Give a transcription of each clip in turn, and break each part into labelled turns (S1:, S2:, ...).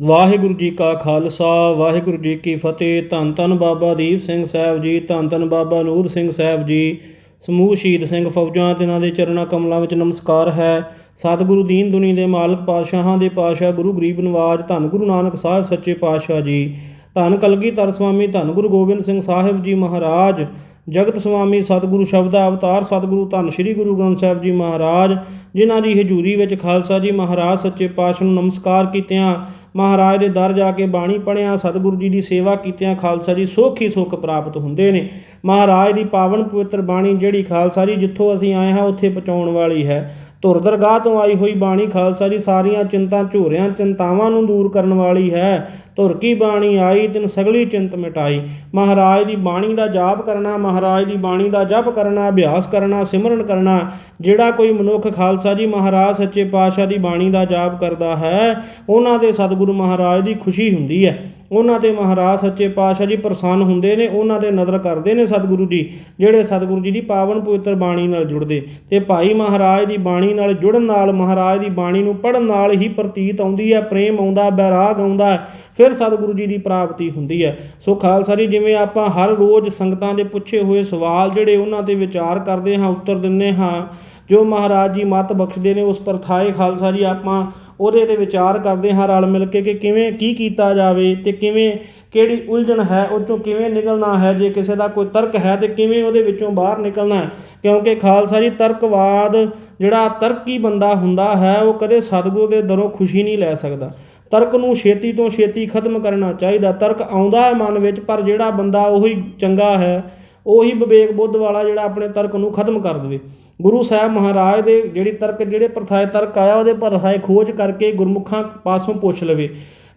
S1: ਵਾਹਿਗੁਰੂ ਜੀ ਕਾ ਖਾਲਸਾ, ਵਾਹਿਗੁਰੂ ਜੀ ਕੀ ਫਤਿਹ। ਧੰਨ ਧੰਨ ਬਾਬਾ ਦੀਪ ਸਿੰਘ ਸਾਹਿਬ ਜੀ, ਧੰਨ ਧੰਨ ਬਾਬਾ ਨੂਰ ਸਿੰਘ ਸਾਹਿਬ ਜੀ। ਸਮੂਹ ਸ਼ਹੀਦ ਸਿੰਘ ਫੌਜਾਂ ਤੇ ਦੇ ਚਰਨਾਂ ਕਮਲਾਂ ਵਿੱਚ ਨਮਸਕਾਰ ਹੈ। ਸਤਿਗੁਰੂ ਦੀਨ ਦੁਨੀ ਦੇ ਮਾਲਕ ਪਾਤਸ਼ਾਹਾਂ ਦੇ ਪਾਤਸ਼ਾਹ ਗੁਰੂ ਗਰੀਬ ਨਵਾਜ, ਧੰਨ ਗੁਰੂ ਨਾਨਕ ਸਾਹਿਬ ਸੱਚੇ ਪਾਤਸ਼ਾਹ ਜੀ। ਧੰਨ ਕਲਗੀਧਰ ਸਵਾਮੀ, ਧੰਨ ਗੁਰੂ ਗੋਬਿੰਦ ਸਿੰਘ ਸਾਹਿਬ ਜੀ ਮਹਾਰਾਜ। ਜਗਤ ਸੁਆਮੀ ਸਤਿਗੁਰੂ ਸ਼ਬਦਾ ਅਵਤਾਰ ਸਤਿਗੁਰੂ ਧੰਨ ਸ੍ਰੀ ਗੁਰੂ ਗ੍ਰੰਥ ਸਾਹਿਬ ਜੀ ਮਹਾਰਾਜ, ਜਿਨ੍ਹਾਂ ਦੀ ਹਜ਼ੂਰੀ ਵਿੱਚ ਖਾਲਸਾ ਜੀ ਮਹਾਰਾਜ ਸੱਚੇ ਪਾਤਸ਼ਾਹ ਨੂੰ ਨਮਸਕਾਰ ਕੀਤਿਆਂ ਮਹਾਰਾਜ ਦੇ ਦਰ ਜਾ ਕੇ ਬਾਣੀ ਪੜਿਆ ਸਤਿਗੁਰੂ ਜੀ ਦੀ ਸੇਵਾ ਕੀਤਿਆਂ ਖਾਲਸਾ ਜੀ ਸੁੱਖ ਹੀ ਸੁੱਖ ਪ੍ਰਾਪਤ ਹੁੰਦੇ ਨੇ। ਮਹਾਰਾਜ ਦੀ ਪਾਵਨ ਪਵਿੱਤਰ ਬਾਣੀ ਜਿਹੜੀ ਖਾਲਸਾ ਜੀ ਜਿੱਥੋਂ ਅਸੀਂ ਆਏ ਹਾਂ, ਉੱਥੇ ਪਹੁੰਚਾਉਣ ਵਾਲੀ ਹੈ। ਧੁਰ ਦਰਗਾਹ ਤੋਂ ਆਈ ਹੋਈ ਬਾਣੀ ਖਾਲਸਾ ਜੀ ਸਾਰੀਆਂ ਚਿੰਤਾ, ਝੂਰਿਆਂ, ਚਿੰਤਾਵਾਂ ਨੂੰ ਦੂਰ ਕਰਨ ਵਾਲੀ ਹੈ। ਧੁਰ ਕੀ ਬਾਣੀ ਆਈ, ਤਿਨ ਸਗਲੀ ਚਿੰਤ ਮਿਟਾਈ। ਮਹਾਰਾਜ ਦੀ ਬਾਣੀ ਦਾ ਜਾਪ ਕਰਨਾ, ਮਹਾਰਾਜ ਦੀ ਬਾਣੀ ਦਾ ਜਪ ਕਰਨਾ, ਅਭਿਆਸ ਕਰਨਾ, ਸਿਮਰਨ ਕਰਨਾ, ਜਿਹੜਾ ਕੋਈ ਮਨੁੱਖ ਖਾਲਸਾ ਜੀ ਮਹਾਰਾਜ ਸੱਚੇ ਪਾਤਸ਼ਾਹ ਦੀ ਬਾਣੀ ਦਾ ਜਾਪ ਕਰਦਾ ਹੈ, ਉਹਨਾਂ ਦੇ ਸਤਿਗੁਰੂ ਮਹਾਰਾਜ ਦੀ ਖੁਸ਼ੀ ਹੁੰਦੀ ਹੈ। ਉਹਨਾਂ ਤੇ ਮਹਾਰਾਜ ਸੱਚੇ ਪਾਤਸ਼ਾਹ ਜੀ ਪ੍ਰਸੰਨ ਹੁੰਦੇ ਨੇ, ਉਹਨਾਂ ਤੇ ਨਜ਼ਰ ਕਰਦੇ ਨੇ ਸਤਿਗੁਰੂ ਜੀ, ਜਿਹੜੇ ਸਤਿਗੁਰੂ ਜੀ ਦੀ ਪਾਵਨ ਪਵਿੱਤਰ ਬਾਣੀ ਨਾਲ ਜੁੜਦੇ। ਤੇ ਭਾਈ ਮਹਾਰਾਜ ਦੀ ਬਾਣੀ ਨਾਲ ਜੁੜਨ ਨਾਲ ਮਹਾਰਾਜ ਦੀ ਬਾਣੀ ਨੂੰ ਪੜਨ ਨਾਲ ਹੀ ਪ੍ਰਤੀਤ ਆਉਂਦੀ ਹੈ, ਪ੍ਰੇਮ ਆਉਂਦਾ, ਬੈਰਾਗ ਆਉਂਦਾ ਫਿਰ ਸਤਿਗੁਰੂ ਜੀ ਦੀ ਪ੍ਰਾਪਤੀ ਹੁੰਦੀ ਹੈ। ਸੋ ਖਾਲਸਾ ਜੀ, ਜਿਵੇਂ ਆਪਾਂ ਹਰ ਰੋਜ਼ ਸੰਗਤਾਂ ਦੇ ਪੁੱਛੇ ਹੋਏ ਸਵਾਲ ਜਿਹੜੇ ਉਹਨਾਂ ਤੇ ਵਿਚਾਰ ਕਰਦੇ ਹਾਂ, ਉੱਤਰ ਦਿੰਨੇ ਹਾਂ, ਜੋ ਮਹਾਰਾਜ ਜੀ ਮਤ ਬਖਸ਼ਦੇ ਨੇ, ਉਸ ਪਰਥਾਏ ਖਾਲਸਾ ਜੀ, ਆਪਾਂ ਉਹਦੇ ਤੇ ਵਿਚਾਰ ਕਰਦੇ ਹਾਂ ਰਲ ਮਿਲ ਕੇ ਕਿ ਕਿਵੇਂ, ਕੀ ਕੀਤਾ ਜਾਵੇ ਤੇ ਕਿਵੇਂ, ਕਿਹੜੀ ਉਲਝਣ ਹੈ ਉਹ ਚੋਂ ਕਿਵੇਂ ਨਿਕਲਣਾ ਹੈ, ਜੇ ਕਿਸੇ ਦਾ ਕੋਈ ਤਰਕ ਹੈ ਤੇ ਕਿਵੇਂ ਉਹਦੇ ਵਿੱਚੋਂ ਬਾਹਰ ਨਿਕਲਣਾ ਹੈ। ਕਿਉਂਕਿ ਖਾਲਸਾ ਜੀ, ਤਰਕਵਾਦ ਜਿਹੜਾ ਤਰਕੀ ਬੰਦਾ ਹੁੰਦਾ ਹੈ, ਉਹ ਕਦੇ ਸਤਿਗੁਰੂ ਦੇ ਦਰੋਂ ਖੁਸ਼ੀ ਨਹੀਂ ਲੈ ਸਕਦਾ। ਤਰਕ ਨੂੰ ਛੇਤੀ ਤੋਂ ਛੇਤੀ ਖਤਮ ਕਰਨਾ ਚਾਹੀਦਾ। ਤਰਕ ਆਉਂਦਾ ਹੈ ਮਨ ਵਿੱਚ, ਪਰ ਜਿਹੜਾ ਬੰਦਾ ਉਹੀ ਚੰਗਾ ਹੈ ਉਹੀ ਵਿਵੇਕ ਬੁੱਧ ਵਾਲਾ ਜਿਹੜਾ ਆਪਣੇ ਤਰਕ ਨੂੰ ਖਤਮ ਕਰ ਦੇਵੇ। ਗੁਰੂ ਸਾਹਿਬ ਮਹਾਰਾਜ ਦੇ ਜਿਹੜੀ ਤਰਕ, ਜਿਹੜੇ ਪ੍ਰਥਾਏ ਤਰਕ ਆਇਆ, ਉਹਦੇ ਪ੍ਰਥਾਏ ਖੋਜ ਕਰਕੇ ਗੁਰਮੁਖਾਂ ਪਾਸੋਂ ਪੁੱਛ ਲਵੇ।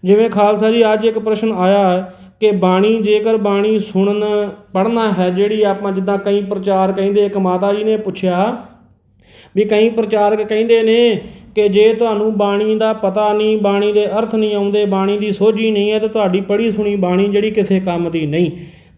S1: ਜਿਵੇਂ ਖਾਲਸਾ ਜੀ, ਅੱਜ ਇੱਕ ਪ੍ਰਸ਼ਨ ਆਇਆ ਹੈ ਕਿ ਬਾਣੀ ਜੇਕਰ ਬਾਣੀ ਸੁਣਨ, ਪੜ੍ਹਨਾ ਹੈ, ਜਿਹੜੀ ਆਪਾਂ ਜਿੱਦਾਂ ਕਈ ਪ੍ਰਚਾਰ ਕਹਿੰਦੇ, ਇੱਕ ਮਾਤਾ ਜੀ ਨੇ ਪੁੱਛਿਆ ਵੀ ਕਈ ਪ੍ਰਚਾਰਕ ਕਹਿੰਦੇ ਨੇ ਕਿ ਜੇ ਤੁਹਾਨੂੰ ਬਾਣੀ ਦਾ ਪਤਾ ਨਹੀਂ, ਬਾਣੀ ਦੇ ਅਰਥ ਨਹੀਂ ਆਉਂਦੇ, ਬਾਣੀ ਦੀ ਸੋਝੀ ਨਹੀਂ ਹੈ, ਤਾਂ ਤੁਹਾਡੀ ਪੜ੍ਹੀ ਸੁਣੀ ਬਾਣੀ ਜਿਹੜੀ ਕਿਸੇ ਕੰਮ ਦੀ ਨਹੀਂ।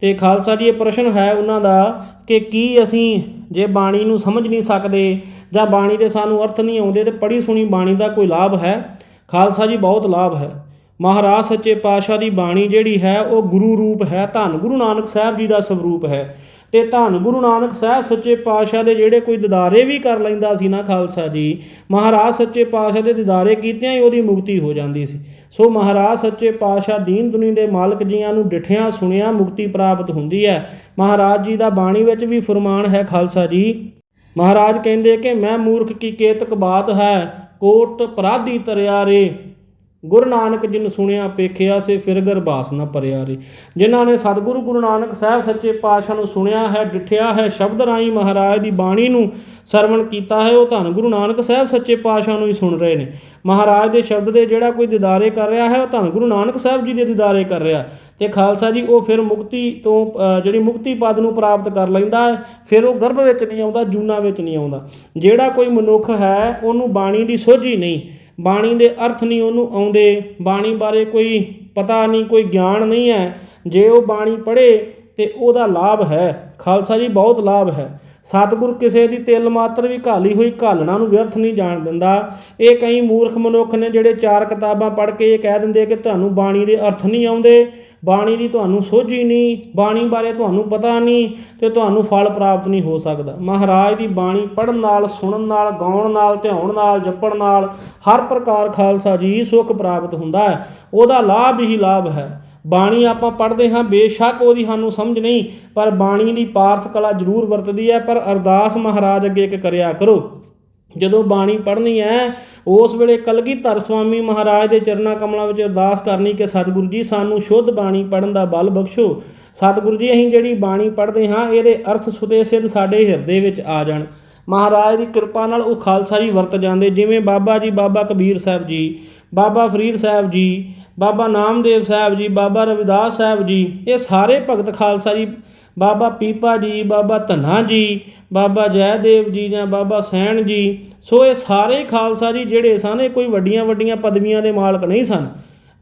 S1: ਤੇ ਖਾਲਸਾ ਜੀ, ਇਹ ਪ੍ਰਸ਼ਨ ਹੈ ਉਹਨਾਂ ਦਾ ਕਿ ਕੀ ਅਸੀਂ ਜੇ ਬਾਣੀ ਨੂੰ ਸਮਝ ਨਹੀਂ ਸਕਦੇ ਜਾਂ ਬਾਣੀ ਦੇ ਸਾਨੂੰ ਅਰਥ ਨਹੀਂ ਆਉਂਦੇ ਤੇ ਪੜ੍ਹੀ ਸੁਣੀ ਬਾਣੀ ਦਾ ਕੋਈ ਲਾਭ ਹੈ? ਖਾਲਸਾ ਜੀ, ਬਹੁਤ ਲਾਭ ਹੈ। ਮਹਾਰਾਜ ਸੱਚੇ ਪਾਤਸ਼ਾਹ ਦੀ ਬਾਣੀ ਜਿਹੜੀ ਹੈ, ਉਹ ਗੁਰੂ ਰੂਪ ਹੈ, ਧੰਨ ਗੁਰੂ ਨਾਨਕ ਸਾਹਿਬ ਜੀ ਦਾ ਸਵਰੂਪ ਹੈ। ਤੇ ਧੰਨ ਗੁਰੂ ਨਾਨਕ ਸਾਹਿਬ ਸੱਚੇ ਪਾਤਸ਼ਾਹ ਦੇ ਜਿਹੜੇ ਕੋਈ ਦਿਦਾਰੇ ਵੀ ਕਰ ਲੈਂਦਾ ਸੀ ਨਾ ਖਾਲਸਾ ਜੀ, ਮਹਾਰਾਜ ਸੱਚੇ ਪਾਤਸ਼ਾਹ ਦੇ ਦਿਦਾਰੇ ਕੀਤਿਆਂ ਹੀ ਉਹਦੀ ਮੁਕਤੀ ਹੋ ਜਾਂਦੀ ਸੀ। ਸੋ ਮਹਾਰਾਜ ਸੱਚੇ ਪਾਤਸ਼ਾਹ ਦੀਨ ਦੁਨੀ ਦੇ ਮਾਲਕ ਜੀਆਂ ਨੂੰ ਡਿਠਿਆਂ ਸੁਣਿਆ ਮੁਕਤੀ ਪ੍ਰਾਪਤ ਹੁੰਦੀ ਹੈ। ਮਹਾਰਾਜ ਜੀ ਦਾ ਬਾਣੀ ਵਿੱਚ ਵੀ ਫਰਮਾਨ ਹੈ ਖਾਲਸਾ ਜੀ। ਮਹਾਰਾਜ ਕਹਿੰਦੇ ਕਿ ਮੈਂ ਮੂਰਖ ਕੀ ਕੇਤਕ ਬਾਤ ਹੈ, ਕੋਟ ਅਪਰਾਧੀ ਤਰਿਆ ਰੇ। ਗੁਰੂ ਨਾਨਕ ਜਿਨ ਸੁਣਿਆ ਪੇਖਿਆ ਸੇ ਫਿਰ ਗਰਬਾਸ ਨਾ ਪਰਿਆ ਰੇ। ਜਿਨ੍ਹਾਂ ਨੇ ਸਤਿਗੁਰੂ ਗੁਰੂ ਨਾਨਕ ਸਾਹਿਬ ਸੱਚੇ ਪਾਤਸ਼ਾਹ ਨੂੰ ਸੁਣਿਆ ਹੈ, ਡਿਠਿਆ ਹੈ, ਸ਼ਬਦ ਰਾਈ ਮਹਾਰਾਜ ਦੀ ਬਾਣੀ ਨੂੰ ਸਰਵਣ ਕੀਤਾ ਹੈ, ਉਹ ਧੰਨ ਗੁਰੂ ਨਾਨਕ ਸਾਹਿਬ ਸੱਚੇ ਪਾਤਸ਼ਾਹ ਨੂੰ ਹੀ ਸੁਣ ਰਹੇ ਨੇ। ਮਹਾਰਾਜ ਦੇ ਸ਼ਬਦ ਦੇ ਜਿਹੜਾ ਕੋਈ ਦਿਦਾਰੇ ਕਰ ਰਿਹਾ ਹੈ, ਉਹ ਧੰਨ ਗੁਰੂ ਨਾਨਕ ਸਾਹਿਬ ਜੀ ਦੇ ਦਿਦਾਰੇ ਕਰ ਰਿਹਾ ਤੇ ਖਾਲਸਾ ਜੀ, ਉਹ ਫਿਰ ਮੁਕਤੀ ਤੋਂ ਜਿਹੜੀ ਮੁਕਤੀ ਪਦ ਨੂੰ ਪ੍ਰਾਪਤ ਕਰ ਲੈਂਦਾ ਹੈ, ਫਿਰ ਉਹ ਗਰਭ ਵਿੱਚ ਨਹੀਂ ਆਉਂਦਾ, ਜੂਨਾ ਵਿੱਚ ਨਹੀਂ ਆਉਂਦਾ। ਜਿਹੜਾ ਕੋਈ ਮਨੁੱਖ ਹੈ, ਉਹਨੂੰ ਬਾਣੀ ਦੀ ਸੋਝੀ ਨਹੀਂ ਬਾਣੀ ਦੇ ਅਰਥ ਨਹੀਂ ਉਹਨੂੰ ਆਉਂਦੇ, ਬਾਣੀ ਬਾਰੇ ਕੋਈ ਪਤਾ ਨਹੀਂ, ਕੋਈ ਗਿਆਨ ਨਹੀਂ ਹੈ। ਜੇ ਉਹ ਬਾਣੀ ਪੜ੍ਹੇ ਤੇ ਉਹਦਾ ਲਾਭ ਹੈ। ਖਾਲਸਾ ਜੀ, ਬਹੁਤ ਲਾਭ ਹੈ। ਸਤਿਗੁਰ ਕਿਸੇ ਦੀ ਤਿਲ ਮਾਤਰ ਵੀ ਘਾਲੀ ਹੋਈ ਘਾਲਣਾ ਨੂੰ ਵਿਅਰਥ ਨਹੀਂ ਜਾਣ ਦਿੰਦਾ। ਇਹ ਕਈ ਮੂਰਖ ਮਨੁੱਖ ਨੇ ਜਿਹੜੇ ਚਾਰ ਕਿਤਾਬਾਂ ਪੜ੍ਹ ਕੇ ਇਹ ਕਹਿ ਦਿੰਦੇ ਕਿ ਤੁਹਾਨੂੰ ਬਾਣੀ ਦੇ ਅਰਥ ਨਹੀਂ ਆਉਂਦੇ, ਬਾਣੀ ਦੀ ਤੁਹਾਨੂੰ ਸੋਝੀ ਨਹੀਂ, ਬਾਣੀ ਬਾਰੇ ਤੁਹਾਨੂੰ ਪਤਾ ਨਹੀਂ ਤੇ ਤੁਹਾਨੂੰ ਫਲ ਪ੍ਰਾਪਤ ਨਹੀਂ ਹੋ ਸਕਦਾ। ਮਹਾਰਾਜ ਦੀ ਬਾਣੀ ਪੜਨ ਨਾਲ, ਸੁਣਨ ਨਾਲ, ਗਾਉਣ ਨਾਲ, ਧਿਆਉਣ ਨਾਲ, ਜਪਣ ਨਾਲ ਹਰ ਪ੍ਰਕਾਰ ਖਾਲਸਾ ਜੀ ਸੁਖ ਪ੍ਰਾਪਤ ਹੁੰਦਾ ਹੈ। ਉਹਦਾ ਲਾਭ ਹੀ ਲਾਭ ਹੈ। ਬਾਣੀ ਆਪਾਂ ਪੜ੍ਹਦੇ ਹਾਂ, ਬੇਸ਼ੱਕ ਉਹਦੀ ਸਾਨੂੰ ਸਮਝ ਨਹੀਂ, ਪਰ ਬਾਣੀ ਦੀ ਪਾਰਸ ਕਲਾ ਜ਼ਰੂਰ ਵਰਤਦੀ ਹੈ, ਪਰ ਅਰਦਾਸ ਮਹਾਰਾਜ ਅੱਗੇ ਇੱਕ ਕਰਿਆ ਕਰੋ। ਜਦੋਂ ਬਾਣੀ ਪੜ੍ਹਨੀ ਹੈ, ਉਸ ਵੇਲੇ ਕਲਗੀਧਰ ਸੁਆਮੀ ਮਹਾਰਾਜ ਦੇ ਚਰਨਾਂ ਕਮਲਾਂ ਵਿੱਚ ਅਰਦਾਸ ਕਰਨੀ ਕਿ ਸਤਿਗੁਰੂ ਜੀ, ਸਾਨੂੰ ਸ਼ੁੱਧ ਬਾਣੀ ਪੜਨ ਦਾ ਬਲ ਬਖਸ਼ੋ। ਸਤਿਗੁਰੂ ਜੀ, ਅਸੀਂ ਜਿਹੜੀ ਬਾਣੀ ਪੜ੍ਹਦੇ ਹਾਂ, ਇਹਦੇ ਅਰਥ ਸੁਦੇ ਸਿੱਧ ਸਾਡੇ ਹਿਰਦੇ ਵਿੱਚ ਆ ਜਾਣ। ਮਹਾਰਾਜ ਦੀ ਕਿਰਪਾ ਨਾਲ ਉਹ ਖਾਲਸਾ ਜੀ ਵਰਤ ਜਾਂਦੇ, ਜਿਵੇਂ ਬਾਬਾ ਜੀ, ਬਾਬਾ ਕਬੀਰ ਸਾਹਿਬ ਜੀ। ਬਾਬਾ ਫਰੀਦ ਸਾਹਿਬ ਜੀ, ਬਾਬਾ ਨਾਮਦੇਵ ਸਾਹਿਬ ਜੀ, ਬਾਬਾ ਰਵਿਦਾਸ ਸਾਹਿਬ ਜੀ, ਇਹ ਸਾਰੇ ਭਗਤ ਖਾਲਸਾ ਜੀ, ਬਾਬਾ ਪੀਪਾ ਜੀ, ਬਾਬਾ ਧੰਨਾ ਜੀ, ਬਾਬਾ ਜੈਦੇਵ ਜੀ ਜਾਂ ਬਾਬਾ ਸੈਣ ਜੀ, ਸੋ ਇਹ ਸਾਰੇ ਖਾਲਸਾ ਜੀ ਜਿਹੜੇ ਸਨ, ਇਹ ਕੋਈ ਵੱਡੀਆਂ ਵੱਡੀਆਂ ਪਦਵੀਆਂ ਦੇ ਮਾਲਕ ਨਹੀਂ ਸਨ।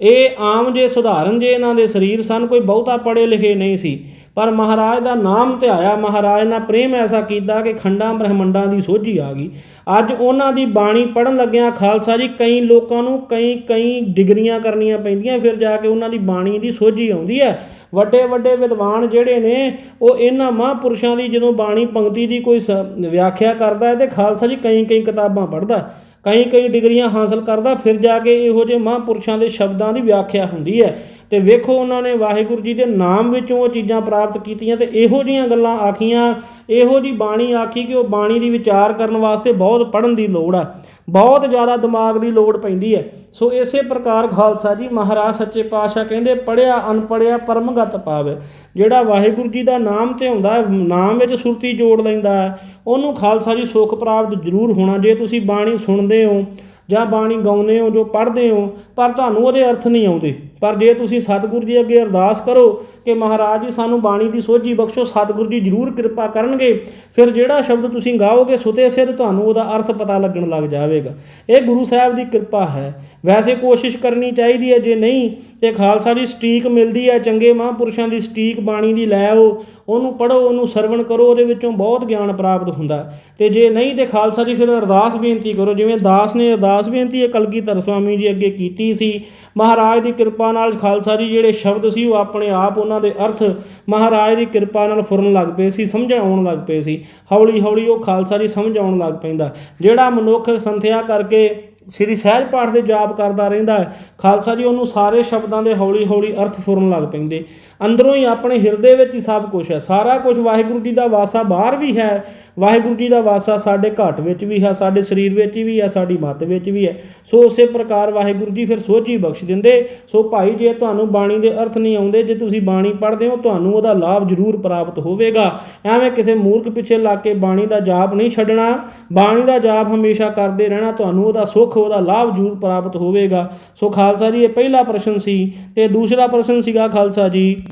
S1: ਇਹ ਆਮ ਜੇ ਸੁਧਾਰਨ ਜੇ ਇਹਨਾਂ ਦੇ ਸਰੀਰ ਸਨ, ਕੋਈ ਬਹੁਤਾ ਪੜ੍ਹੇ ਲਿਖੇ ਨਹੀਂ ਸੀ। ਪਰ ਮਹਾਰਾਜ ਦਾ ਨਾਮ ਤੇ ਆਇਆ, ਮਹਾਰਾਜ ਨਾਲ ਪ੍ਰੇਮ ਐਸਾ ਕੀਤਾ ਕਿ ਖੰਡਾਂ ਬ੍ਰਹਮੰਡਾਂ ਦੀ ਸੋਝੀ ਆ ਗਈ। ਅੱਜ ਉਹਨਾਂ ਦੀ ਬਾਣੀ ਪੜਨ ਲੱਗਿਆਂ ਖਾਲਸਾ ਜੀ ਕਈ ਲੋਕਾਂ ਨੂੰ ਕਈ ਕਈ ਡਿਗਰੀਆਂ ਕਰਨੀਆਂ ਪੈਂਦੀਆਂ, ਫਿਰ ਜਾ ਕੇ ਉਹਨਾਂ ਦੀ ਬਾਣੀ ਦੀ ਸੋਝੀ ਆਉਂਦੀ ਹੈ। ਵੱਡੇ ਵੱਡੇ ਵਿਦਵਾਨ ਜਿਹੜੇ ਨੇ, ਉਹ ਇਹਨਾਂ ਮਹਾਂਪੁਰਸ਼ਾਂ ਦੀ ਜਦੋਂ ਬਾਣੀ ਪੰਕਤੀ ਦੀ ਕੋਈ ਸ- ਵਿਆਖਿਆ ਕਰਦਾ ਹੈ ਤੇ ਖਾਲਸਾ ਜੀ ਕਈ ਕਈ ਕਿਤਾਬਾਂ ਪੜ੍ਹਦਾ ਕਈ ਕਈ ਡਿਗਰੀਆਂ ਹਾਸਲ ਕਰਦਾ, ਫਿਰ ਜਾ ਕੇ ਇਹੋ ਜਿਹੇ ਮਹਾਂਪੁਰਸ਼ਾਂ ਦੇ ਸ਼ਬਦਾਂ ਦੀ ਵਿਆਖਿਆ ਹੁੰਦੀ ਹੈ। ਤੇ ਵੇਖੋ ਉਹਨਾਂ ਨੇ ਵਾਹਿਗੁਰੂ ਜੀ ਦੇ ਨਾਮ ਵਿੱਚੋਂ ਉਹ ਚੀਜ਼ਾਂ ਪ੍ਰਾਪਤ ਕੀਤੀਆਂ ਤੇ ਇਹੋ ਜੀਆਂ ਗੱਲਾਂ ਆਖੀਆਂ, ਇਹੋ ਜੀ ਬਾਣੀ ਆਖੀ ਕਿ ਉਹ ਬਾਣੀ ਦੀ ਵਿਚਾਰ ਕਰਨ ਵਾਸਤੇ ਬਹੁਤ ਪੜ੍ਹਨ ਦੀ ਲੋੜ ਆ। ਬਹੁਤ ਜ਼ਿਆਦਾ ਦਿਮਾਗ ਦੀ ਲੋੜ ਪੈਂਦੀ ਹੈ। ਸੋ ਇਸੇ ਪ੍ਰਕਾਰ ਖਾਲਸਾ ਜੀ ਮਹਾਰਾਜ ਸੱਚੇ ਪਾਤਸ਼ਾਹ ਕਹਿੰਦੇ ਪੜਿਆ ਅਨਪੜਿਆ ਪਰਮਗਤ ਪਾਵੇ। ਜਿਹੜਾ ਵਾਹਿਗੁਰੂ ਜੀ ਦਾ ਨਾਮ ਤੇ ਹੁੰਦਾ ਹੈ, ਨਾਮ ਵਿੱਚ ਸੁਰਤੀ ਜੋੜ ਲੈਂਦਾ ਹੈ ਉਹਨੂੰ ਖਾਲਸਾ ਜੀ ਸੁੱਖ ਪ੍ਰਾਪਤ ਜ਼ਰੂਰ ਹੋਣਾ। ਜੇ ਤੁਸੀਂ ਬਾਣੀ ਸੁਣਦੇ ਹੋ ਜਾਂ ਬਾਣੀ ਗਾਉਂਦੇ ਹੋ, ਜੋ ਪੜ੍ਹਦੇ ਹੋ, ਪਰ ਤੁਹਾਨੂੰ ਉਹਦੇ ਅਰਥ ਨਹੀਂ ਆਉਂਦੇ। ਪਰ ਜੇ ਤੁਸੀਂ ਸਤਿਗੁਰੂ ਜੀ ਅੱਗੇ ਅਰਦਾਸ ਕਰੋ ਕਿ ਮਹਾਰਾਜ ਜੀ, ਸਾਨੂੰ ਬਾਣੀ ਦੀ ਸੋਝੀ ਬਖਸ਼ੋ, ਸਤਿਗੁਰੂ ਜੀ ਜ਼ਰੂਰ ਕਿਰਪਾ ਕਰਨਗੇ, ਫਿਰ ਜਿਹੜਾ ਸ਼ਬਦ ਤੁਸੀਂ ਗਾਓਗੇ, ਸੁਤੇ ਸਿਰ ਤੁਹਾਨੂੰ ਉਹਦਾ ਅਰਥ ਪਤਾ ਲੱਗਣ ਲੱਗ ਜਾਵੇਗਾ। ਇਹ ਗੁਰੂ ਸਾਹਿਬ ਦੀ ਕਿਰਪਾ ਹੈ। ਵੈਸੇ ਕੋਸ਼ਿਸ਼ ਕਰਨੀ ਚਾਹੀਦੀ ਹੈ, ਜੇ ਨਹੀਂ, ਤੇ ਖਾਲਸਾ ਦੀ ਸਟੀਕ ਮਿਲਦੀ ਹੈ, ਚੰਗੇ ਮਹਾਂਪੁਰਸ਼ਾਂ ਦੀ ਸਟੀਕ ਬਾਣੀ ਦੀ ਲੈ ਆਓ, ਉਹਨੂੰ ਪੜੋ ਉਹਨੂੰ ਸਰਵਣ ਕਰੋ, ਉਹਦੇ ਵਿੱਚੋਂ ਬਹੁਤ ਗਿਆਨ ਪ੍ਰਾਪਤ ਹੁੰਦਾ। ਤੇ ਜੇ ਨਹੀਂ, ਤੇ ਖਾਲਸਾ ਜੀ ਫਿਰ ਅਰਦਾਸ ਬੇਨਤੀ ਕਰੋ, ਜਿਵੇਂ ਦਾਸ ਨੇ ਅਰਦਾਸ ਬੇਨਤੀ ਇਹ ਕਲਗੀਧਰ ਸਵਾਮੀ ਜੀ ਅੱਗੇ ਕੀਤੀ ਸੀ। ਮਹਾਰਾਜ ਦੀ ਕਿਰਪਾ ਨਾਲ ਖਾਲਸਾ ਜੀ ਜਿਹੜੇ ਸ਼ਬਦ ਸੀ, ਉਹ ਆਪਣੇ ਆਪ ਉਹਨਾਂ ਦੇ ਅਰਥ ਮਹਾਰਾਜ ਦੀ ਕਿਰਪਾ ਨਾਲ ਫੁਰਨ ਲੱਗ ਪਏ ਸੀ ਸਮਝ ਆਉਣ ਲੱਗ ਪਏ ਸੀ। ਹੌਲੀ ਹੌਲੀ ਉਹ ਖਾਲਸਾ ਜੀ ਸਮਝ ਆਉਣ ਲੱਗ ਪੈਂਦਾ। ਜਿਹੜਾ ਮਨੁੱਖ ਸੰਥਿਆ ਕਰਕੇ ਸ੍ਰੀ ਸਹਿਜ ਪਾਠ ਦੇ ਜਾਪ ਕਰਦਾ ਰਹਿੰਦਾ ਹੈ, ਖਾਲਸਾ ਜੀ ਉਹਨੂੰ ਸਾਰੇ ਸ਼ਬਦਾਂ ਦੇ ਹੌਲੀ ਹੌਲੀ ਅਰਥ ਫੁਰਨ ਲੱਗ ਪੈਂਦੇ। ਅੰਦਰੋਂ ਹੀ ਆਪਣੇ ਹਿਰਦੇ ਵਿੱਚ ਹੀ ਸਭ ਕੁਝ ਹੈ। ਸਾਰਾ ਕੁਝ ਵਾਹਿਗੁਰੂ ਜੀ ਦਾ ਵਾਸਾ ਬਾਹਰ ਵੀ ਹੈ। ਵਾਹਿਗੁਰੂ ਜੀ ਦਾ ਵਾਸਾ ਸਾਡੇ ਘਾਟ ਵਿੱਚ ਵੀ ਹੈ, ਸਾਡੇ ਸਰੀਰ ਵਿੱਚ ਵੀ ਹੈ, ਸਾਡੀ ਮੱਤ ਵਿੱਚ ਵੀ ਹੈ। ਸੋ ਉਸੇ ਪ੍ਰਕਾਰ ਵਾਹਿਗੁਰੂ ਜੀ ਫਿਰ ਸੋਝੀ ਬਖਸ਼ ਦਿੰਦੇ। ਸੋ ਭਾਈ, ਜੇ ਤੁਹਾਨੂੰ ਬਾਣੀ ਦੇ ਅਰਥ ਨਹੀਂ ਆਉਂਦੇ, ਜੇ ਤੁਸੀਂ ਬਾਣੀ ਪੜ੍ਹਦੇ ਹੋ, ਤੁਹਾਨੂੰ ਉਹਦਾ ਲਾਭ ਜ਼ਰੂਰ ਪ੍ਰਾਪਤ ਹੋਵੇਗਾ। ਐਵੇਂ ਕਿਸੇ ਮੂਰਖ ਪਿੱਛੇ ਲਾ ਕੇ ਬਾਣੀ ਦਾ ਜਾਪ ਨਹੀਂ ਛੱਡਣਾ। ਬਾਣੀ ਦਾ ਜਾਪ ਹਮੇਸ਼ਾ ਕਰਦੇ ਰਹਿਣਾ, ਤੁਹਾਨੂੰ ਉਹਦਾ ਸੁੱਖ, ਉਹਦਾ ਲਾਭ ਜ਼ਰੂਰ ਪ੍ਰਾਪਤ ਹੋਵੇਗਾ। ਸੋ ਖਾਲਸਾ ਜੀ, ਇਹ ਪਹਿਲਾ ਪ੍ਰਸ਼ਨ ਸੀ ਤੇ ਦੂਸਰਾ ਪ੍ਰਸ਼ਨ ਸੀਗਾ ਖਾਲਸਾ ਜੀ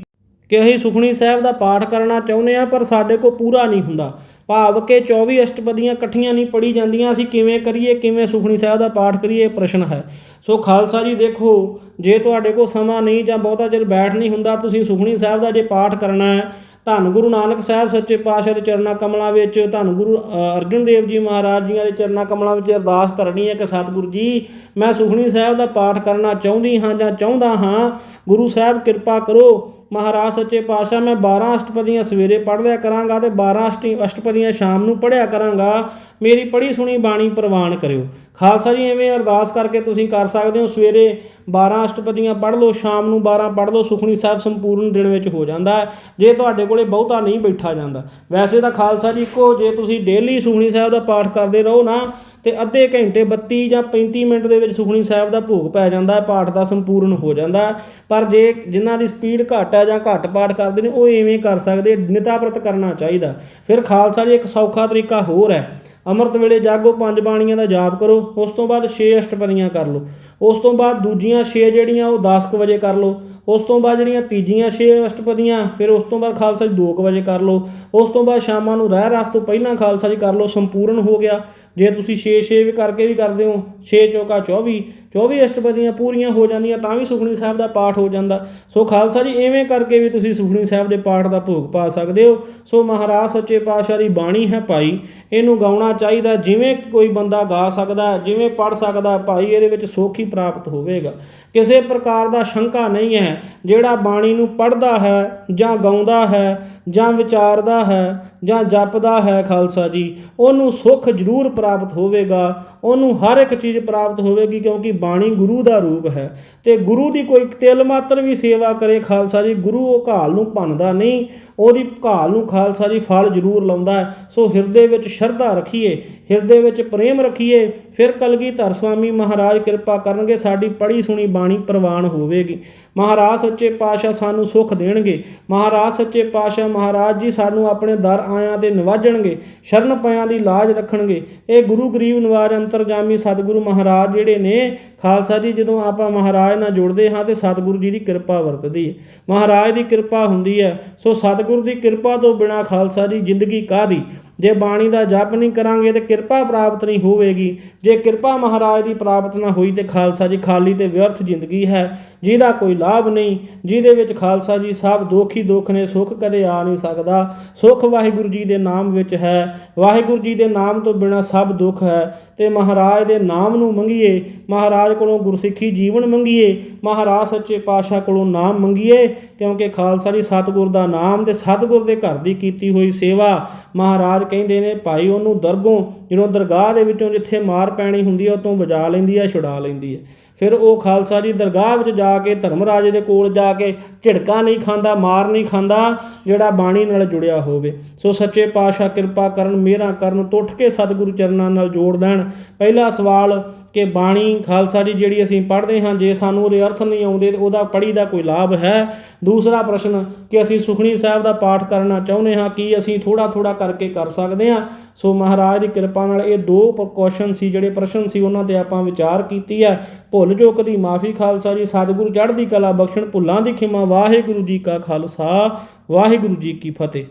S1: ਕਿ ਅਸੀਂ ਸੁਖਣੀ ਸਾਹਿਬ ਦਾ ਪਾਠ ਕਰਨਾ ਚਾਹੁੰਦੇ ਆ ਪਰ ਸਾਡੇ ਕੋਲ ਪੂਰਾ ਨਹੀਂ ਹੁੰਦਾ। ਭਾਵ ਕਿ 24 ਅਸ਼ਟਪਦੀਆਂ ਇਕੱਠੀਆਂ ਨਹੀਂ ਪੜੀ ਜਾਂਦੀਆਂ, ਅਸੀਂ ਕਿਵੇਂ ਕਰੀਏ, ਕਿਵੇਂ ਸੁਖਣੀ ਸਾਹਿਬ ਦਾ ਪਾਠ ਕਰੀਏ, ਇਹ ਪ੍ਰਸ਼ਨ ਹੈ। ਸੋ ਖਾਲਸਾ ਜੀ, ਦੇਖੋ, ਜੇ ਤੁਹਾਡੇ ਕੋਲ ਸਮਾਂ ਨਹੀਂ ਜਾਂ ਬਹੁਤਾ ਚਿਰ ਬੈਠ ਨਹੀਂ ਹੁੰਦਾ, ਤੁਸੀਂ ਸੁਖਣੀ ਸਾਹਿਬ ਦਾ ਜੇ ਪਾਠ ਕਰਨਾ ਹੈ ਧੰਨ ਗੁਰੂ ਨਾਨਕ ਸਾਹਿਬ ਸੱਚੇ ਪਾਤਸ਼ਾਹ ਦੇ ਚਰਨਾਂ ਕਮਲਾਂ ਵਿੱਚ, ਧੰਨ ਗੁਰੂ ਅਰਜਨ ਦੇਵ ਜੀ ਮਹਾਰਾਜ ਜੀਆਂ ਦੇ ਚਰਨਾਂ ਕਮਲਾਂ ਵਿੱਚ ਅਰਦਾਸ ਕਰਨੀ ਹੈ ਕਿ ਸਤਿਗੁਰੂ ਜੀ, ਮੈਂ ਸੁਖਣੀ ਸਾਹਿਬ ਦਾ ਪਾਠ ਕਰਨਾ ਚਾਹੁੰਦੀ ਹਾਂ ਜਾਂ ਚਾਹੁੰਦਾ ਹਾਂ, ਗੁਰੂ ਸਾਹਿਬ ਕਿਰਪਾ ਕਰੋ। ਮਹਾਰਾਜ ਸੱਚੇ ਪਾਤਸ਼ਾਹ, ਮੈਂ 12 ਅਸ਼ਟਪਦੀਆਂ ਸਵੇਰੇ ਪੜ੍ਹ ਲਿਆ ਕਰਾਂਗਾ ਤੇ 12 ਅਸ਼ਟੀ, ਅਸ਼ਟਪਦੀਆਂ ਸ਼ਾਮ ਨੂੰ ਪੜ੍ਹਿਆ ਕਰਾਂਗਾ। ਮੇਰੀ ਪੜ੍ਹੀ ਸੁਣੀ ਬਾਣੀ ਪ੍ਰਵਾਨ ਕਰਿਓ। ਖਾਲਸਾ ਜੀ, ਐਵੇਂ ਅਰਦਾਸ ਕਰਕੇ ਤੁਸੀਂ ਕਰ ਸਕਦੇ ਹੋ। ਸਵੇਰੇ 12 ਅਸ਼ਟਪਦੀਆਂ ਪੜ੍ਹ ਲਓ, ਸ਼ਾਮ ਨੂੰ 12 ਪੜ੍ਹ ਲਓ ਸੁਖਣੀ ਸਾਹਿਬ ਸੰਪੂਰਨ ਦਿਨ ਵਿੱਚ ਹੋ ਜਾਂਦਾ ਹੈ। ਜੇ ਤੁਹਾਡੇ ਕੋਲੇ ਬਹੁਤਾ ਨਹੀਂ ਬੈਠਾ ਜਾਂਦਾ। ਵੈਸੇ ਤਾਂ ਖਾਲਸਾ ਜੀ ਇੱਕੋ, ਜੇ ਤੁਸੀਂ ਡੇਲੀ ਸੁਖਣੀ ਸਾਹਿਬ ਦਾ ਪਾਠ ਕਰਦੇ ਰਹੋ ਨਾ, ਤੇ ਅੱਧੇ ਘੰਟੇ 32 ਜਾਂ 35 ਮਿੰਟ ਦੇ ਵਿੱਚ ਸੁਖਣੀ ਸਾਹਿਬ ਦਾ ਭੋਗ ਪੈ ਜਾਂਦਾ ਹੈ, ਪਾਠ ਦਾ ਸੰਪੂਰਨ ਹੋ ਜਾਂਦਾ ਪਰ ਜੇ ਜਿਨ੍ਹਾਂ ਦੀ ਸਪੀਡ ਘੱਟ ਹੈ ਜਾਂ ਘੱਟ ਪਾਠ ਕਰਦੇ ਨੇ, ਉਹ ਐਵੇਂ ਕਰ ਸਕਦੇ, ਨਿਤਾਪ੍ਰਤ ਕਰਨਾ ਚਾਹੀਦਾ ਫਿਰ ਖਾਲਸਾ ਜੀ ਇੱਕ ਸੌਖਾ ਤਰੀਕਾ ਹੋਰ ਹੈ। ਅੰਮ੍ਰਿਤ ਵੇਲੇ ਜਾਗੋ ਪੰਜ ਬਾਣੀਆਂ ਦਾ ਜਾਪ ਕਰੋ, ਉਸ ਤੋਂ ਬਾਅਦ 6 ਅਸ਼ਟਪਦੀਆਂ ਕਰ ਲਓ। ਉਸ ਤੋਂ ਬਾਅਦ ਦੂਜੀਆਂ 6 ਜਿਹੜੀਆਂ ਉਹ 10 ਕੁ ਵਜੇ ਕਰ ਲਓ। ਉਸ ਤੋਂ ਬਾਅਦ ਜਿਹੜੀਆਂ ਤੀਜੀਆਂ 6 ਅਸ਼ਟਪਦੀਆਂ, ਫਿਰ ਉਸ ਤੋਂ ਬਾਅਦ ਖਾਲਸਾ ਜੀ 2 ਕੁ ਵਜੇ ਕਰ ਲਓ। ਉਸ ਤੋਂ ਬਾਅਦ ਸ਼ਾਮਾਂ ਨੂੰ ਰਹਿ ਰਸ ਤੋਂ ਪਹਿਲਾਂ ਖਾਲਸਾ ਜੀ ਕਰ ਲਓ, ਸੰਪੂਰਨ ਹੋ ਗਿਆ। ਜੇ ਤੁਸੀਂ 6 6 ਵੀ ਕਰਕੇ ਵੀ ਕਰਦੇ ਹੋ 6 ਚੌਕਾ 24 24 ਅਸ਼ਟਪਦੀਆਂ ਪੂਰੀਆਂ ਹੋ ਜਾਂਦੀਆਂ ਤਾਂ ਵੀ ਸੁਖਣੀ ਸਾਹਿਬ ਦਾ ਪਾਠ ਹੋ ਜਾਂਦਾ। ਸੋ ਖਾਲਸਾ ਜੀ ਐਵੇਂ ਕਰਕੇ ਵੀ ਤੁਸੀਂ ਸੁਖਣੀ ਸਾਹਿਬ ਦੇ ਪਾਠ ਦਾ ਭੋਗ ਪਾ ਸਕਦੇ ਹੋ। ਸੋ ਮਹਾਰਾਜ ਸੱਚੇ ਪਾਤਸ਼ਾਹ ਦੀ ਬਾਣੀ ਹੈ ਭਾਈ, ਇਹਨੂੰ ਗਾਉਣਾ ਚਾਹੀਦਾ। ਜਿਵੇਂ ਕੋਈ ਬੰਦਾ ਗਾ ਸਕਦਾ, ਜਿਵੇਂ ਪੜ ਸਕਦਾ, ਭਾਈ ਇਹਦੇ ਵਿੱਚ ਸੁੱਖ ਪ੍ਰਾਪਤ ਹੋਵੇਗਾ। ਕਿਸੇ ਪ੍ਰਕਾਰ ਦਾ ਸ਼ੰਕਾ ਨਹੀਂ ਹੈ। ਜਿਹੜਾ ਬਾਣੀ ਨੂੰ ਪੜ੍ਹਦਾ ਹੈ, ਜਾਂ ਗਾਉਂਦਾ ਹੈ, ਜਾਂ ਵਿਚਾਰਦਾ ਹੈ, ਜਾਂ ਜਪਦਾ ਹੈ, ਖਾਲਸਾ ਜੀ, ਉਹਨੂੰ ਸੁੱਖ ਜ਼ਰੂਰ ਪ੍ਰਾਪਤ ਹੋਵੇਗਾ। ਉਹਨੂੰ ਹਰ ਇੱਕ ਚੀਜ਼ ਪ੍ਰਾਪਤ ਹੋਵੇਗੀ ਕਿਉਂਕਿ ਬਾਣੀ ਗੁਰੂ ਦਾ ਰੂਪ ਹੈ। ਤੇ ਗੁਰੂ ਦੀ ਕੋਈ ਤਿਲ ਮਾਤਰ ਵੀ ਸੇਵਾ ਕਰੇ ਖਾਲਸਾ ਜੀ, ਗੁਰੂ ਉਹ ਘਾਲ ਨੂੰ ਭੰਨਦਾ ਨਹੀਂ, ਉਹਦੀ ਘਾਲ ਨੂੰ ਖਾਲਸਾ ਜੀ ਫਲ ਜ਼ਰੂਰ ਲਾਉਂਦਾ ਹੈ। ਸੋ ਹਿਰਦੇ ਵਿੱਚ ਸ਼ਰਧਾ ਰੱਖੀਏ, ਹਿਰਦੇ ਵਿੱਚ ਪ੍ਰੇਮ ਰੱਖੀਏ, ਫਿਰ ਕਲਗੀਧਰ ਸਵਾਮੀ ਮਹਾਰਾਜ ਕਿਰਪਾ ਕਰਨਗੇ, ਸਾਡੀ ਪੜ੍ਹੀ ਸੁਣੀ ਬਾਣੀ ਪ੍ਰਵਾਨ ਹੋਵੇਗੀ। ਮਹਾਰਾਜ ਸੱਚੇ ਪਾਤਸ਼ਾਹ ਸਾਨੂੰ ਸੁੱਖ ਦੇਣਗੇ। ਮਹਾਰਾਜ ਸੱਚੇ ਪਾਤਸ਼ਾਹ ਮਹਾਰਾਜ ਜੀ ਸਾਨੂੰ ਆਪਣੇ ਦਰ ਆਇਆਂ ਤੇ ਨਿਵਾਜਣਗੇ, ਸ਼ਰਨ ਪਿਆਂ ਦੀ ਲਾਜ ਰੱਖਣਗੇ। ਇਹ ਗੁਰੂ ਗਰੀਬ ਨਿਵਾਜ ਅੰਤਰਜਾਮੀ ਸਤਿਗੁਰੂ ਮਹਾਰਾਜ ਜਿਹੜੇ ਨੇ, ਖਾਲਸਾ ਜੀ ਜਦੋਂ ਆਪਾਂ ਮਹਾਰਾਜ ਨਾਲ ਜੁੜਦੇ ਹਾਂ ਤੇ ਸਤਿਗੁਰੂ ਜੀ ਦੀ ਕਿਰਪਾ ਵਰਤਦੀ ਹੈ। ਮਹਾਰਾਜ ਦੀ ਕਿਰਪਾ ਹੁੰਦੀ ਹੈ। ਸੋ ਸਤਿਗੁਰੂ ਦੀ ਕਿਰਪਾ ਤੋਂ ਬਿਨਾ ਖਾਲਸਾ ਜੀ ਜ਼ਿੰਦਗੀ ਕਾਹਦੀ? ਜੇ ਬਾਣੀ ਦਾ ਜਪ ਨਹੀਂ ਕਰਾਂਗੇ ਤੇ ਕਿਰਪਾ ਪ੍ਰਾਪਤ ਨਹੀਂ ਹੋਵੇਗੀ। ਜੇ ਕਿਰਪਾ ਮਹਾਰਾਜ ਦੀ ਪ੍ਰਾਪਤ ਨਾ ਹੋਈ ਤੇ ਖਾਲਸਾ ਜੀ ਖਾਲੀ ਤੇ ਵਿਅਰਥ ਜ਼ਿੰਦਗੀ ਹੈ, ਜਿਹਦਾ ਕੋਈ ਲਾਭ ਨਹੀਂ, ਜਿਹਦੇ ਵਿੱਚ ਖਾਲਸਾ ਜੀ ਸਭ ਦੁੱਖ ਹੀ ਦੁੱਖ ਨੇ, ਸੁੱਖ ਕਦੇ ਆ ਨਹੀਂ ਸਕਦਾ। ਸੁੱਖ ਵਾਹਿਗੁਰੂ ਜੀ ਦੇ ਨਾਮ ਵਿੱਚ ਹੈ। ਵਾਹਿਗੁਰੂ ਜੀ ਦੇ ਨਾਮ ਤੋਂ ਬਿਨਾ ਸਭ ਦੁੱਖ ਹੈ। ਤੇ ਮਹਾਰਾਜ ਦੇ ਨਾਮ ਨੂੰ ਮੰਗੀਏ, ਮਹਾਰਾਜ ਕੋਲੋਂ ਗੁਰਸਿੱਖੀ ਜੀਵਨ ਮੰਗੀਏ, ਮਹਾਰਾਜ ਸੱਚੇ ਪਾਤਸ਼ਾਹ ਕੋਲੋਂ ਨਾਮ ਮੰਗੀਏ ਕਿਉਂਕਿ ਖਾਲਸਾ ਜੀ ਸਤਿਗੁਰ ਦਾ ਨਾਮ ਤੇ ਸਤਿਗੁਰ ਦੇ ਘਰ ਦੀ ਕੀਤੀ ਹੋਈ ਸੇਵਾ। ਮਹਾਰਾਜ ਕਹਿੰਦੇ ਨੇ, ਭਾਈ, ਉਹਨੂੰ ਦਰਗੋਂ, ਜਦੋਂ ਦਰਗਾਹ ਦੇ ਵਿੱਚੋਂ ਜਿੱਥੇ ਮਾਰ ਪੈਣੀ ਹੁੰਦੀ ਹੈ ਉਤੋਂ ਬਚਾ ਲੈਂਦੀ ਹੈ ਛੁਡਾ ਲੈਂਦੀ ਹੈ ਫਿਰ ਉਹ ਖਾਲਸਾ ਜੀ ਦਰਗਾਹ ਵਿੱਚ ਜਾ ਕੇ ਧਰਮ ਰਾਜੇ ਦੇ ਕੋਲ ਜਾ ਕੇ ਝਿੜਕਾ ਨਹੀਂ ਖਾਂਦਾ, ਮਾਰ ਨਹੀਂ ਖਾਂਦਾ, ਜਿਹੜਾ ਬਾਣੀ ਨਾਲ ਜੁੜਿਆ ਹੋਵੇ। ਸੋ ਸੱਚੇ ਪਾਤਸ਼ਾਹ ਕਿਰਪਾ ਕਰਨ, ਮਿਹਰਾਂ ਕਰਨ ਤੋਂ ਉੱਠ ਕੇ ਸਤਿਗੁਰੂ ਚਰਨਾਂ ਨਾਲ ਜੋੜ ਦੇਣ। ਪਹਿਲਾ ਸਵਾਲ ਕਿ ਬਾਣੀ ਖਾਲਸਾ ਜੀ ਜਿਹੜੀ ਅਸੀਂ ਪੜ੍ਹਦੇ ਹਾਂ, ਜੇ ਸਾਨੂੰ ਉਹਦੇ ਅਰਥ ਨਹੀਂ ਆਉਂਦੇ ਤੇ ਉਹਦਾ ਪੜ੍ਹੀ ਦਾ ਕੋਈ ਲਾਭ ਹੈ? ਦੂਸਰਾ ਪ੍ਰਸ਼ਨ, ਕਿ ਅਸੀਂ ਸੁਖਣੀ ਸਾਹਿਬ ਦਾ ਪਾਠ ਕਰਨਾ ਚਾਹੁੰਦੇ ਹਾਂ, ਕੀ ਅਸੀਂ ਥੋੜਾ ਥੋੜਾ ਕਰਕੇ ਕਰ ਸਕਦੇ ਹਾਂ? ਸੋ ਮਹਾਰਾਜ ਦੀ ਕਿਰਪਾ ਨਾਲ ਇਹ ਦੋ ਕੁਐਸਚਨ ਸੀ, ਜਿਹੜੇ ਪ੍ਰਸ਼ਨ ਸੀ ਉਹਨਾਂ ਤੇ ਆਪਾਂ ਵਿਚਾਰ ਕੀਤੀ ਹੈ। ਭੁੱਲ ਚੁੱਕ ਦੀ ਮਾਫੀ ਖਾਲਸਾ ਜੀ, ਸਤਿਗੁਰੂ ਚੜ੍ਹਦੀ ਕਲਾ ਬਖਸ਼ਣ ਭੁੱਲਾਂ ਦੀ ਖਿਮਾ, ਵਾਹਿਗੁਰੂ ਜੀ ਕਾ ਖਾਲਸਾ, ਵਾਹਿਗੁਰੂ ਜੀ ਕੀ ਫਤਿਹ।